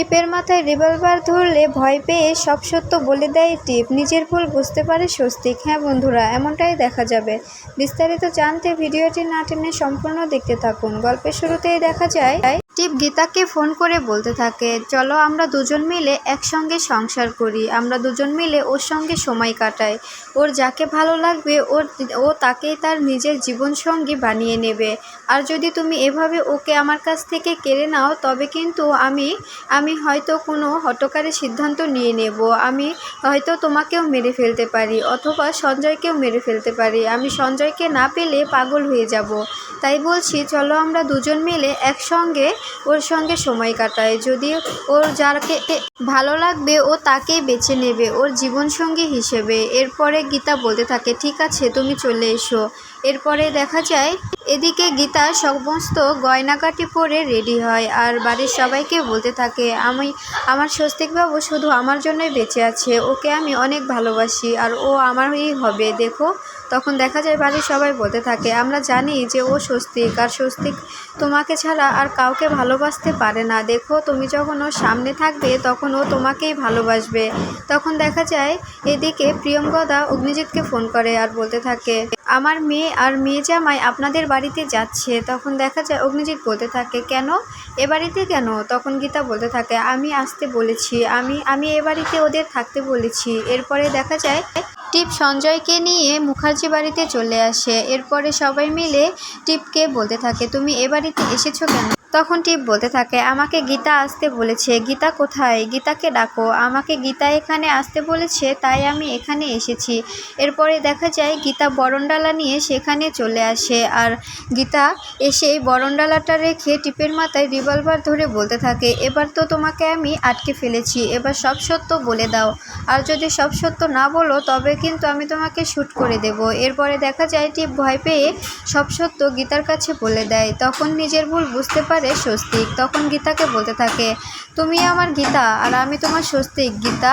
টিপের মাথায় রিভলভার ধরলে ভয় পেয়ে সব সত্য বলে দেয় টিপ। নিজের ভুল বুঝতে পারে স্বস্তিক। হ্যাঁ বন্ধুরা, এমনটাই দেখা যাবে। বিস্তারিত জানতে ভিডিওটি না টেনে সম্পূর্ণ দেখতে থাকুন। গল্পের শুরুতেই দেখা যায় টিপ গীতাকে ফোন করে বলতে থাকে, চলো আমরা দুজন মিলে একসঙ্গে সংসার করি। আমরা দুজন মিলে ওর সঙ্গে সময় কাটাই। ওর যাকে ভালো লাগবে, ওর, ও তাকেই তার নিজের জীবনসঙ্গী বানিয়ে নেবে। আর যদি তুমি এভাবে ওকে আমার কাছ থেকে কেড়ে নাও, তবে কিন্তু আমি আমি হয়তো কোনো হটকারী সিদ্ধান্ত নিয়ে নেব। আমি হয়তো তোমাকেও মেরে ফেলতে পারি, অথবা সঞ্জয়কেও মেরে ফেলতে পারি। আমি সঞ্জয়কে না পেলে পাগল হয়ে যাব। তাই বলছি, চলো আমরা দুজন মিলে একসঙ্গে ওর সঙ্গে সময় কাটায়। যদি ওর যাকে ভালো লাগবে, ও তাকেই বেছে নেবে ওর জীবনসঙ্গী হিসেবে। এরপরে গীতা বলতে থাকে, ঠিক আছে, তুমি চলে এসো। এরপরে দেখা যায়, এদিকে গীতা সমস্ত গয়নাকাটি পরে রেডি হয় আর বাড়ির সবাইকে বলতে থাকে, আমি, আমার স্বস্তিকবাবু শুধু আমার জন্যই বেঁচে আছে, ওকে আমি অনেক ভালোবাসি আর ও আমারই হবে। দেখো, তখন দেখা যায় বাড়ির সবাই বলতে থাকে, আমরা জানি যে ও স্বস্তিক আর স্বস্তিক তোমাকে ছাড়া আর কাউকে ভালোবাসতে পারে না। দেখো, তুমি যখন ওর সামনে থাকবে, তখন ও তোমাকেই ভালোবাসবে। তখন দেখা যায়, এদিকে প্রিয়ঙ্গদা অগ্নিজিৎকে ফোন করে আর বলতে থাকে, আমার মেয়ে আর মেয়ে জামাই আপনাদের বাড়িতে যাচ্ছে। তখন দেখা যায়, অগ্নিজিৎ বলতে থাকে, কেন? এ বাড়িতে কেন? তখন গীতা বলতে থাকে, আমি আসতে বলেছি। আমি আমি এ বাড়িতে ওদের থাকতে বলেছি। এরপরে দেখা যায়, টিপ সঞ্জয়কে নিয়ে মুখার্জি বাড়িতে চলে আসে। এরপরে সবাই মিলে টিপকে বলতে থাকে, তুমি এ বাড়িতে এসেছ কেন? তখন টিপ বলতে থাকে, আমাকে গীতা আসতে বলেছে, গীতা কোথায়? গীতাকে ডাকো। আমাকে গীতা এখানে আসতে বলেছে, তাই আমি এখানে এসেছি। এরপরে দেখা যায়, গীতা বরণডালা নিয়ে সেখানে চলে আসে আর গীতা এসে বরণডালাটা রেখে টিপের মাথায় রিভলভার ধরে বলতে থাকে, এবার তো তোমাকে আমি আটকে ফেলেছি, এবার সব সত্য বলে দাও। আর যদি সব সত্য না বলো, তবে কিন্তু আমি তোমাকে শ্যুট করে দেব। এরপরে দেখা যায়, টিপ ভয় পেয়ে সব সত্য গীতার কাছে বলে দেয়। তখন নিজের ভুল বুঝতে পারে স্বস্তিক। তখন গীতাকে বলতে থাকে তুমি আমার গীতা আর আমি তোমার স্বস্তিক। গীতা